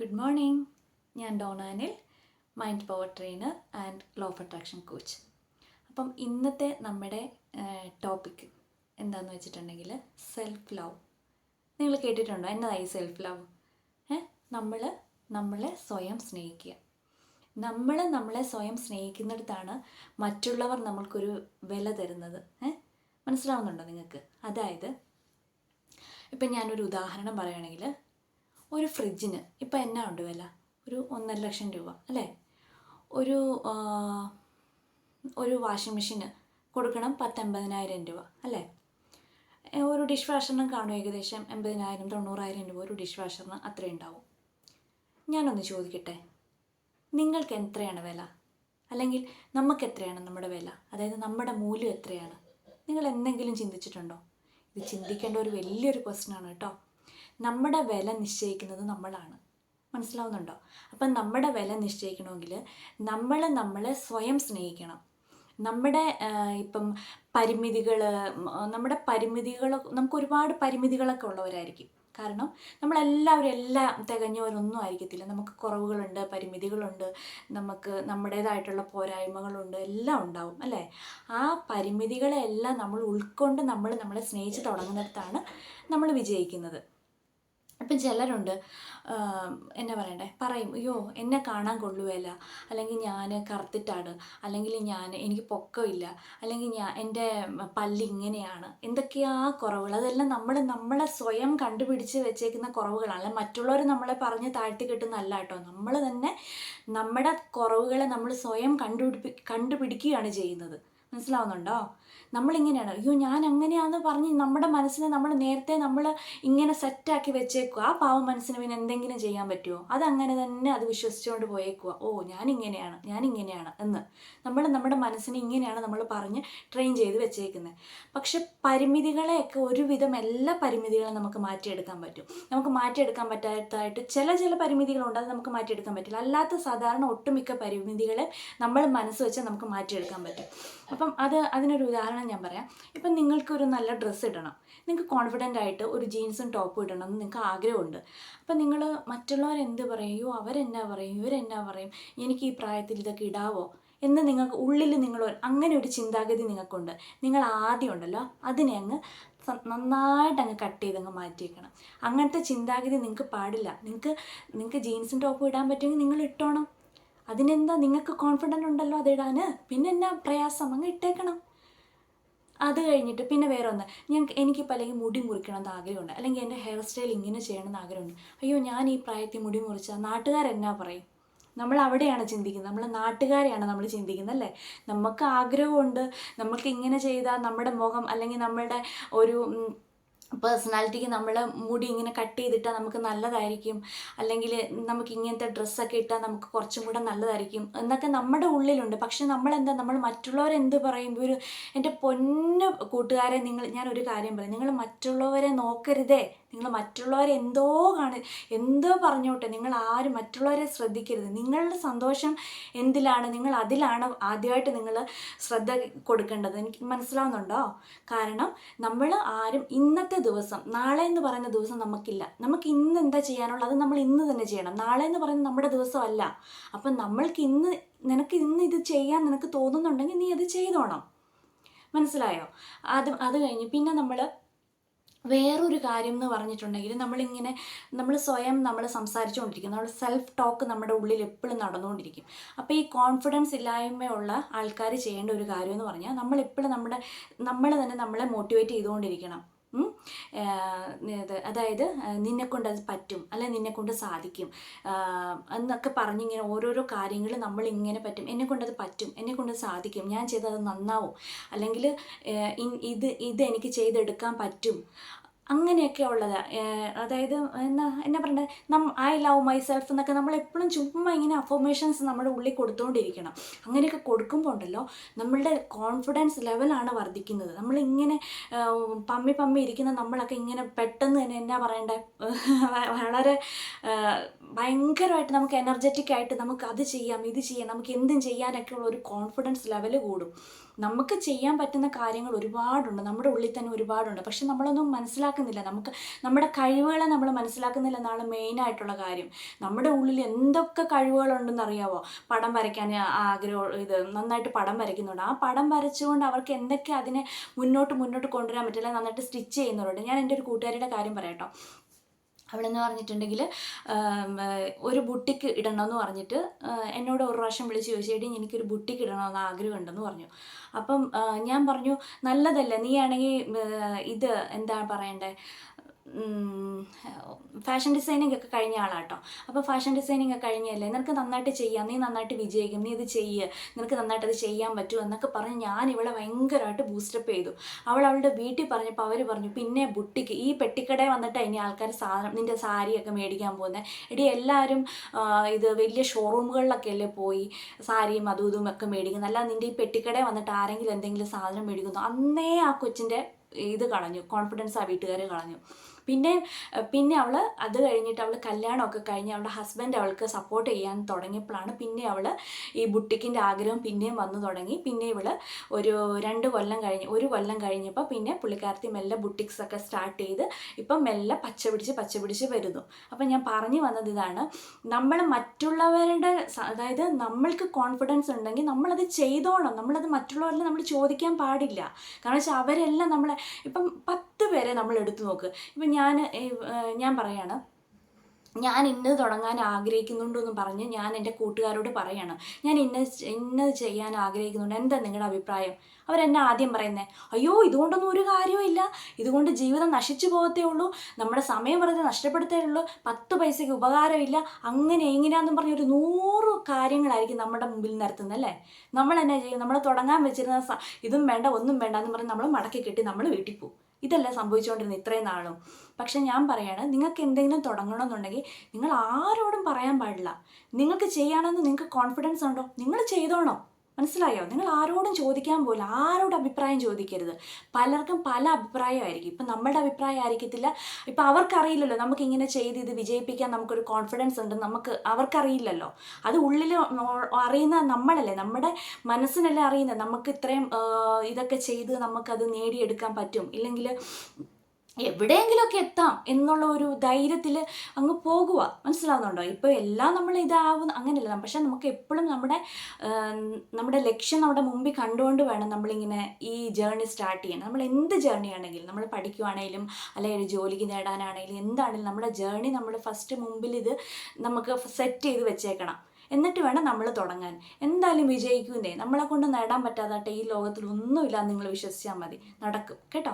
Good morning ഞാൻ ഡോണാനിൽ mind power trainer and law of attraction coach അപ്പം ഇന്നത്തെ നമ്മുടെ ടോപ്പിക് എന്താണെന്ന് വെച്ചിട്ടുണ്ടെങ്കിൽ സെൽഫ് ലവ് നിങ്ങൾ കേട്ടിട്ടുണ്ടോ? എന്നതായി സെൽഫ് ലവ് ഏ നമ്മൾ നമ്മളെ സ്വയം സ്നേഹിക്കുക. നമ്മൾ നമ്മളെ സ്വയം സ്നേഹിക്കുന്നിടത്താണ് മറ്റുള്ളവർ നമ്മൾക്കൊരു വില തരുന്നത്. ഏ മനസ്സിലാവുന്നുണ്ടോ നിങ്ങൾക്ക്? അതായത് ഇപ്പം ഞാനൊരു ഉദാഹരണം പറയുകയാണെങ്കിൽ ഒരു ഫ്രിഡ്ജിന് ഇപ്പം എന്നാ ഉണ്ട് വില? ഒരു ഒന്നര ലക്ഷം രൂപ അല്ലേ? ഒരു ഒരു വാഷിംഗ് മെഷീന് കൊടുക്കണം പത്തൊമ്പതിനായിരം രൂപ അല്ലേ? ഒരു ഡിഷ് വാഷറിനും കാണും ഏകദേശം എൺപതിനായിരം തൊണ്ണൂറായിരം രൂപ ഒരു ഡിഷ് വാഷറിന് അത്രയും ഉണ്ടാവും. ഞാനൊന്ന് ചോദിക്കട്ടെ? നിങ്ങൾക്ക് എത്രയാണ് വില? അല്ലെങ്കിൽ നമുക്ക് എത്രയാണ് നമ്മുടെ വില? അതായത് നമ്മുടെ മൂല്യം എത്രയാണ്? നിങ്ങൾ എന്തെങ്കിലും ചിന്തിച്ചിട്ടുണ്ടോ? ഇത് ചിന്തിക്കേണ്ട ഒരു വലിയൊരു ക്വസ്റ്റ്യൻ ആണ് കേട്ടോ. നമ്മുടെ വില നിശ്ചയിക്കുന്നത് നമ്മളാണ്. മനസ്സിലാവുന്നുണ്ടോ? അപ്പം നമ്മുടെ വില നിശ്ചയിക്കണമെങ്കിൽ നമ്മൾ നമ്മളെ സ്വയം സ്നേഹിക്കണം. നമ്മുടെ ഇപ്പം പരിമിതികൾ നമ്മുടെ പരിമിതികൾ നമുക്ക് ഒരുപാട് പരിമിതികളൊക്കെ ഉള്ളവരായിരിക്കും. കാരണം നമ്മളെല്ലാവരും എല്ലാം തികഞ്ഞവരൊന്നും ആയിരിക്കത്തില്ല. നമുക്ക് കുറവുകളുണ്ട് പരിമിതികളുണ്ട് നമുക്ക് നമ്മുടേതായിട്ടുള്ള പോരായ്മകളുണ്ട് എല്ലാം ഉണ്ടാവും അല്ലേ? ആ പരിമിതികളെല്ലാം നമ്മൾ ഉൾക്കൊണ്ട് നമ്മൾ നമ്മളെ സ്നേഹിച്ച് തുടങ്ങുന്നിടത്താണ് നമ്മൾ വിജയിക്കുന്നത്. അപ്പം ചിലരുണ്ട് എന്നാ പറയണ്ടേ? പറയും അയ്യോ എന്നെ കാണാൻ കൊള്ളുകയില്ല അല്ലെങ്കിൽ ഞാൻ കറുത്തിട്ടാണ്. അല്ലെങ്കിൽ ഞാൻ എനിക്ക് പൊക്കമില്ല. അല്ലെങ്കിൽ ഞാൻ എന്റെ പല്ല് ഇങ്ങനെയാണ്. എന്തൊക്കെയാ കുറവുകൾ? അതെല്ലാം നമ്മൾ നമ്മളെ സ്വയം കണ്ടുപിടിച്ച് വെച്ചേക്കുന്ന കുറവുകളാണ്. മറ്റുള്ളവർ നമ്മളെ പറഞ്ഞ് താഴ്ത്തി കിട്ടുന്നല്ല കേട്ടോ. നമ്മൾ തന്നെ നമ്മുടെ കുറവുകളെ നമ്മൾ സ്വയം കണ്ടുപിടിപ്പി കണ്ടുപിടിക്കുകയാണ് ചെയ്യുന്നത്. മനസ്സിലാവുന്നുണ്ടോ? നമ്മളിങ്ങനെയാണ്. അയ്യോ ഞാൻ അങ്ങനെയാന്ന് പറഞ്ഞ് നമ്മുടെ മനസ്സിനെ നമ്മൾ നേരത്തെ നമ്മൾ ഇങ്ങനെ സെറ്റാക്കി വെച്ചേക്കുക ആ പാവം മനസ്സിന് പിന്നെ എന്തെങ്കിലും ചെയ്യാൻ പറ്റുമോ അതങ്ങനെ തന്നെ അത് വിശ്വസിച്ചുകൊണ്ട് പോയേക്കുക ഓ ഞാൻ ഇങ്ങനെയാണ് ഞാൻ ഇങ്ങനെയാണ് എന്ന്. നമ്മൾ നമ്മുടെ മനസ്സിനെ ഇങ്ങനെയാണ് നമ്മൾ പറഞ്ഞ് ട്രെയിൻ ചെയ്ത് വെച്ചേക്കുന്നത് പക്ഷെ പരിമിതികളെയൊക്കെ ഒരുവിധം എല്ലാ പരിമിതികളും നമുക്ക് മാറ്റിയെടുക്കാൻ പറ്റും. നമുക്ക് മാറ്റിയെടുക്കാൻ പറ്റാത്തതായിട്ട് ചില ചില പരിമിതികളുണ്ട്. അത് നമുക്ക് മാറ്റിയെടുക്കാൻ പറ്റില്ല. അല്ലാത്ത സാധാരണ ഒട്ടുമിക്ക പരിമിതികളെ നമ്മൾ മനസ്സ് വെച്ച് നമുക്ക് മാറ്റിയെടുക്കാൻ പറ്റും. അപ്പം അത് അതിനൊരു ഉദാഹരണം ഞാൻ പറയാം. ഇപ്പം നിങ്ങൾക്കൊരു നല്ല ഡ്രസ്സ് ഇടണം. നിങ്ങൾക്ക് കോൺഫിഡന്റ് ആയിട്ട് ഒരു ജീൻസും ടോപ്പും ഇടണം എന്ന് നിങ്ങൾക്ക് ആഗ്രഹമുണ്ട്. അപ്പം നിങ്ങൾ മറ്റുള്ളവർ എന്ത് പറയും? അവരെന്നാ പറയും? ഇവരെന്നാ പറയും? എനിക്ക് ഈ പ്രായത്തിൽ ഇതൊക്കെ ഇടാവോ? എന്ന് നിങ്ങൾക്ക് ഉള്ളിൽ നിങ്ങൾ അങ്ങനെ ഒരു ചിന്താഗതി നിങ്ങൾക്കുണ്ട് നിങ്ങൾ ആദ്യം ഉണ്ടല്ലോ അതിനെ അങ്ങ് നന്നായിട്ട് അങ്ങ് കട്ട് ചെയ്ത് അങ്ങ് മാറ്റിയേക്കണം. അങ്ങനത്തെ ചിന്താഗതി നിങ്ങൾക്ക് പാടില്ല. നിങ്ങൾക്ക് നിങ്ങൾക്ക് ജീൻസും ടോപ്പും ഇടാൻ പറ്റുമെങ്കിൽ നിങ്ങൾ ഇട്ടോണം. അതിനെന്താ നിങ്ങൾക്ക് കോൺഫിഡന്റ് ഉണ്ടല്ലോ അതിടാൻ പിന്നെ എന്നാ പ്രയാസം? അങ്ങ് ഇട്ടേക്കണം. അത് കഴിഞ്ഞിട്ട് പിന്നെ വേറെ ഒന്ന് ഞങ്ങൾക്ക് എനിക്കിപ്പോൾ അല്ലെങ്കിൽ മുടി മുറിക്കണം എന്ന് ആഗ്രഹമുണ്ട്. അല്ലെങ്കിൽ എന്റെ ഹെയർ സ്റ്റൈൽ ഇങ്ങനെ ചെയ്യണം എന്ന് ആഗ്രഹമുണ്ട്. അയ്യോ ഞാൻ ഈ പ്രായത്തിൽ മുടി മുറിച്ചാൽ നാട്ടുകാരെന്നാ പറയും? നമ്മൾ അവിടെയാണ് ചിന്തിക്കുന്നത്. നമ്മൾ നാട്ടുകാരെയാണ് നമ്മൾ ചിന്തിക്കുന്നത് അല്ലേ? നമുക്ക് ആഗ്രഹമുണ്ട്. നമുക്ക് ഇങ്ങനെ ചെയ്താൽ നമ്മുടെ മുഖം അല്ലെങ്കിൽ നമ്മളുടെ ഒരു പേഴ്സണാലിറ്റിക്ക് നമ്മൾ മുടി ഇങ്ങനെ കട്ട് ചെയ്തിട്ടാൽ നമുക്ക് നല്ലതായിരിക്കും. അല്ലെങ്കിൽ നമുക്ക് ഇങ്ങനത്തെ ഡ്രസ്സൊക്കെ ഇട്ടാൽ നമുക്ക് കുറച്ചും കൂടെ നല്ലതായിരിക്കും. എന്നൊക്കെ നമ്മുടെ ഉള്ളിലുണ്ട്. പക്ഷെ നമ്മളെന്താ നമ്മൾ മറ്റുള്ളവരെന്ത് പറയുമ്പോൾ ഒരു എന്റെ പൊന്ന് കൂട്ടുകാരെ നിങ്ങൾ ഞാൻ ഒരു കാര്യം പറയാം. നിങ്ങൾ മറ്റുള്ളവരെ നോക്കരുതേ. നിങ്ങൾ മറ്റുള്ളവരെ എന്തോ കാണി എന്തോ പറഞ്ഞോട്ടെ നിങ്ങൾ ആരും മറ്റുള്ളവരെ ശ്രദ്ധിക്കരുത്. നിങ്ങളുടെ സന്തോഷം എന്തിലാണ് നിങ്ങൾ അതിലാണ് ആദ്യമായിട്ട് നിങ്ങൾ ശ്രദ്ധ കൊടുക്കേണ്ടത്? എനിക്ക് മനസ്സിലാവുന്നുണ്ടോ? കാരണം നമ്മൾ ആരും ഇന്നത്തെ ദിവസം നാളെ എന്ന് പറയുന്ന ദിവസം നമുക്കില്ല. നമുക്ക് ഇന്ന് എന്താ ചെയ്യാനുള്ളത്? അത് നമ്മൾ ഇന്ന് തന്നെ ചെയ്യണം. നാളെ എന്ന് പറയുന്നത് നമ്മുടെ ദിവസമല്ല. അപ്പം നമ്മൾക്ക് ഇന്ന് നിനക്ക് ഇന്ന് ഇത് ചെയ്യാൻ നിനക്ക് തോന്നുന്നുണ്ടെങ്കിൽ നീ അത് ചെയ്തോണം. മനസ്സിലായോ? അത് അത് കഴിഞ്ഞ് പിന്നെ നമ്മൾ വേറൊരു കാര്യം എന്ന് പറഞ്ഞിട്ടുണ്ടെങ്കിൽ നമ്മളിങ്ങനെ നമ്മൾ സ്വയം നമ്മൾ സംസാരിച്ചുകൊണ്ടിരിക്കും. നമ്മൾ സെൽഫ് ടോക്ക് നമ്മുടെ ഉള്ളിൽ എപ്പോഴും നടന്നുകൊണ്ടിരിക്കും. അപ്പോൾ ഈ കോൺഫിഡൻസ് ഇല്ലായ്മയുള്ള ആൾക്കാർ ചെയ്യേണ്ട ഒരു കാര്യം എന്ന് പറഞ്ഞാൽ നമ്മൾ എപ്പോഴും നമ്മുടെ നമ്മൾ തന്നെ നമ്മളെ മോട്ടിവേറ്റ് ചെയ്തുകൊണ്ടിരിക്കണം. അതായത് നിന്നെ കൊണ്ട് അത് പറ്റും അല്ലെ നിന്നെ കൊണ്ട് സാധിക്കും. എന്നൊക്കെ പറഞ്ഞിങ്ങനെ ഓരോരോ കാര്യങ്ങൾ നമ്മൾ ഇങ്ങനെ പറ്റും. എന്നെ കൊണ്ട് അത് പറ്റും എന്നെ കൊണ്ട് സാധിക്കും ഞാൻ ചെയ്തത് നന്നാവും. അല്ലെങ്കിൽ ഇത് ഇത് എനിക്ക് ചെയ്തെടുക്കാൻ പറ്റും. അങ്ങനെയൊക്കെ ഉള്ളത്. അതായത് എന്നാ എന്നാ പറയണ്ടത് നം ഐ ലവ് മൈ സെൽഫ് എന്നൊക്കെ നമ്മൾ എപ്പോഴും ചുമ്മാ ഇങ്ങനെ അഫോമേഷൻസ് നമ്മുടെ ഉള്ളിൽ കൊടുത്തുകൊണ്ടിരിക്കണം അങ്ങനെയൊക്കെ കൊടുക്കുമ്പോൾ ഉണ്ടല്ലോ നമ്മളുടെ കോൺഫിഡൻസ് ലെവലാണ് വർദ്ധിക്കുന്നത്. നമ്മളിങ്ങനെ പമ്മി പമ്മി ഇരിക്കുന്ന നമ്മളൊക്കെ ഇങ്ങനെ പെട്ടെന്ന് തന്നെ എന്നാ പറയണ്ടേ? വളരെ ഭയങ്കരമായിട്ട് നമുക്ക് എനർജറ്റിക് ആയിട്ട് നമുക്ക് അത് ചെയ്യാം ഇത് ചെയ്യാം നമുക്ക് എന്തും ചെയ്യാനൊക്കെ ഉള്ള ഒരു കോൺഫിഡൻസ് ലെവൽ കൂടും. നമുക്ക് ചെയ്യാൻ പറ്റുന്ന കാര്യങ്ങൾ ഒരുപാടുണ്ട് നമ്മുടെ ഉള്ളിൽ തന്നെ ഒരുപാടുണ്ട്. പക്ഷെ നമ്മളൊന്നും മനസ്സിലാക്കുന്നില്ല. നമുക്ക് നമ്മുടെ കഴിവുകളെ നമ്മൾ മനസ്സിലാക്കുന്നില്ല എന്നാണ് മെയിനായിട്ടുള്ള കാര്യം. നമ്മുടെ ഉള്ളിൽ എന്തൊക്കെ കഴിവുകളുണ്ടെന്ന് അറിയാവോ? പടം വരയ്ക്കാൻ ആഗ്രഹം ഇത് നന്നായിട്ട് പടം വരയ്ക്കുന്നുണ്ട്. ആ പടം വരച്ചുകൊണ്ട് അവർക്ക് എന്തൊക്കെ അതിനെ മുന്നോട്ട് മുന്നോട്ട് കൊണ്ടുവരാൻ പറ്റില്ല നന്നായിട്ട് സ്റ്റിച്ച് ചെയ്യുന്നവരുണ്ട്. ഞാൻ എന്റെ ഒരു കൂട്ടുകാരിയുടെ കാര്യം പറയാട്ടോ അവളെന്ന് പറഞ്ഞിട്ടുണ്ടെങ്കിൽ ഒരു ബുട്ടിക്ക് ഇടണമെന്ന് പറഞ്ഞിട്ട് എന്നോട് ഒരു പ്രാവശ്യം വിളിച്ച് ചോദിച്ചു എടി എനിക്കൊരു ബുട്ടിക്ക് ഇടണമെന്ന് ആഗ്രഹമുണ്ടെന്ന് പറഞ്ഞു. അപ്പം ഞാൻ പറഞ്ഞു നല്ലതല്ലേ നീ ആണെങ്കിൽ ഇത് എന്താ പറയണ്ടേ? ഫാഷൻ ഡിസൈനിങ് ഒക്കെ കഴിഞ്ഞ ആളാട്ടോ. അപ്പോൾ ഫാഷൻ ഡിസൈനിങ് ഒക്കെ കഴിഞ്ഞല്ലേ? നിനക്ക് നന്നായിട്ട് ചെയ്യാം. നീ നന്നായിട്ട് വിജയിക്കും. നീ ഇത് ചെയ്യ്. നിനക്ക് നന്നായിട്ട് അത് ചെയ്യാൻ പറ്റുമോ എന്നൊക്കെ പറഞ്ഞ് ഞാൻ ഇവളെ ഭയങ്കരമായിട്ട് ബൂസ്റ്റപ്പ് ചെയ്തു. അവൾ അവളുടെ വീട്ടിൽ പറഞ്ഞപ്പോൾ അവർ പറഞ്ഞു പിന്നെ ബുട്ടിക്ക് ഈ പെട്ടിക്കടയിൽ വന്നിട്ട് ഇനി ആൾക്കാർ സാധനം നിന്റെ സാരിയൊക്കെ മേടിക്കാൻ പോകുന്നത് എടി എല്ലാവരും ഇത് വലിയ ഷോറൂമുകളിലൊക്കെ അല്ലേ പോയി സാരിയും അതും ഇതും ഒക്കെ മേടിക്കുന്നത് അല്ല നിന്റെ ഈ പെട്ടിക്കടയിൽ വന്നിട്ട് ആരെങ്കിലും എന്തെങ്കിലും സാധനം മേടിക്കുന്നു? അന്നേ ആ കൊച്ചിന്റെ ഇത് കളഞ്ഞു. കോൺഫിഡൻസ് ആ വീട്ടുകാർ കളഞ്ഞു. പിന്നെ പിന്നെ അവൾ അത് കഴിഞ്ഞിട്ട് അവൾ കല്യാണമൊക്കെ കഴിഞ്ഞ് അവളുടെ ഹസ്ബൻഡ് അവൾക്ക് സപ്പോർട്ട് ചെയ്യാൻ തുടങ്ങിയപ്പോഴാണ് പിന്നെ അവൾ ഈ ബുട്ടിക്കിന്റെ ആഗ്രഹം പിന്നെയും വന്നു തുടങ്ങി. പിന്നെ ഇവൾ ഒരു രണ്ട് കൊല്ലം കഴിഞ്ഞ് ഒരു കൊല്ലം കഴിഞ്ഞപ്പോൾ പിന്നെ പുള്ളിക്കാരത്തി മെല്ലെ ബുട്ടിക്സ് ഒക്കെ സ്റ്റാർട്ട് ചെയ്ത് ഇപ്പം മെല്ലെ പച്ച പിടിച്ച് പച്ച പിടിച്ച് വരുന്നു. അപ്പം ഞാൻ പറഞ്ഞു വന്നത് ഇതാണ് നമ്മൾ മറ്റുള്ളവരുടെ അതായത് നമ്മൾക്ക് കോൺഫിഡൻസ് ഉണ്ടെങ്കിൽ നമ്മളത് ചെയ്തോണം. നമ്മളത് മറ്റുള്ളവരിൽ നമ്മൾ ചോദിക്കാൻ പാടില്ല. കാരണം വെച്ചാൽ അവരെല്ലാം നമ്മളെ ഇപ്പം പത്ത് പേരെ നമ്മൾ എടുത്തു നോക്ക്. ഇപ്പം ഞാൻ ഞാൻ പറയാണ് ഞാൻ ഇന്നത് തുടങ്ങാൻ ആഗ്രഹിക്കുന്നുണ്ടെന്ന് പറഞ്ഞ് ഞാൻ എന്റെ കൂട്ടുകാരോട് പറയാണ്. ഞാൻ ഇന്ന ഇന്നത് ചെയ്യാൻ ആഗ്രഹിക്കുന്നുണ്ട്. എന്താ നിങ്ങളുടെ അഭിപ്രായം? അവരെന്നെ ആദ്യം പറയുന്നത് അയ്യോ ഇതുകൊണ്ടൊന്നും ഒരു കാര്യവും ഇല്ല. ഇതുകൊണ്ട് ജീവിതം നശിച്ചു പോകത്തേ ഉള്ളൂ. നമ്മുടെ സമയം വെറുതെ നഷ്ടപ്പെടുത്തേ ഉള്ളൂ. പത്ത് പൈസയ്ക്ക് ഉപകാരമില്ല അങ്ങനെ എങ്ങനെയാണെന്നും പറഞ്ഞ ഒരു നൂറ് കാര്യങ്ങളായിരിക്കും നമ്മുടെ മുമ്പിൽ നിർത്തുന്നത് അല്ലേ? നമ്മൾ എന്നാ ചെയ്യും? നമ്മൾ തുടങ്ങാൻ വെച്ചിരുന്ന ഇതും വേണ്ട ഒന്നും വേണ്ട എന്ന് പറഞ്ഞ് നമ്മൾ മടക്കി കെട്ടി നമ്മൾ വീട്ടിൽ പോകും. ഇതല്ല സംഭവിച്ചുകൊണ്ടിരുന്നത് ഇത്രയും നാളും. പക്ഷെ ഞാൻ പറയാണ് നിങ്ങൾക്ക് എന്തെങ്കിലും തുടങ്ങണമെന്നുണ്ടെങ്കിൽ നിങ്ങൾ ആരോടും പറയാൻ പാടില്ല. നിങ്ങൾക്ക് ചെയ്യാനെന്ന് നിങ്ങൾക്ക് കോൺഫിഡൻസ് ഉണ്ടോ? നിങ്ങൾ ചെയ്തോണം. മനസ്സിലായോ? നിങ്ങൾ ആരോടും ചോദിക്കാൻ പോലും ആരോട് അഭിപ്രായം ചോദിക്കരുത്. പലർക്കും പല അഭിപ്രായമായിരിക്കും. ഇപ്പം നമ്മളുടെ അഭിപ്രായം ആയിരിക്കത്തില്ല. ഇപ്പം അവർക്കറിയില്ലല്ലോ നമുക്ക് ഇങ്ങനെ ചെയ്ത് ഇത് വിജയിപ്പിക്കാൻ നമുക്കൊരു കോൺഫിഡൻസ് ഉണ്ട്. നമുക്ക് അവർക്കറിയില്ലല്ലോ. അത് ഉള്ളിൽ അറിയുന്ന നമ്മളല്ലേ. നമ്മുടെ മനസ്സിനല്ലേ അറിയുന്നത്. നമുക്ക് ഇത്രയും ഇതൊക്കെ ചെയ്ത് നമുക്കത് നേടിയെടുക്കാൻ പറ്റും. ഇല്ലെങ്കിൽ എവിടെയെങ്കിലുമൊക്കെ എത്താം എന്നുള്ള ഒരു ധൈര്യത്തിൽ അങ്ങ് പോകുക മനസ്സിലാവുന്നുണ്ടോ? ഇപ്പോൾ എല്ലാം നമ്മൾ ഇതാവുന്ന അങ്ങനെയല്ല. പക്ഷെ നമുക്ക് എപ്പോഴും നമ്മുടെ നമ്മുടെ ലക്ഷ്യം നമ്മുടെ മുമ്പിൽ കണ്ടുകൊണ്ട് വേണം നമ്മളിങ്ങനെ ഈ ജേർണി സ്റ്റാർട്ട് ചെയ്യാൻ. നമ്മൾ എന്ത് ജേർണി ആണെങ്കിലും നമ്മൾ പഠിക്കുവാണെങ്കിലും അല്ലെങ്കിൽ ജോലിക്ക് നേടാനാണെങ്കിലും എന്താണെങ്കിലും നമ്മുടെ ജേർണി നമ്മൾ ഫസ്റ്റ് മുമ്പിൽ ഇത് നമുക്ക് സെറ്റ് ചെയ്ത് വെച്ചേക്കണം. എന്നിട്ട് വേണം നമ്മൾ തുടങ്ങാൻ. എന്തായാലും വിജയിക്കുന്നേ? നമ്മളെ കൊണ്ട് നേടാൻ പറ്റാതാട്ടെ ഈ ലോകത്തിൽ ഒന്നുമില്ല നിങ്ങൾ വിശ്വസിച്ചാൽ മതി. നടക്കും. കേട്ടോ?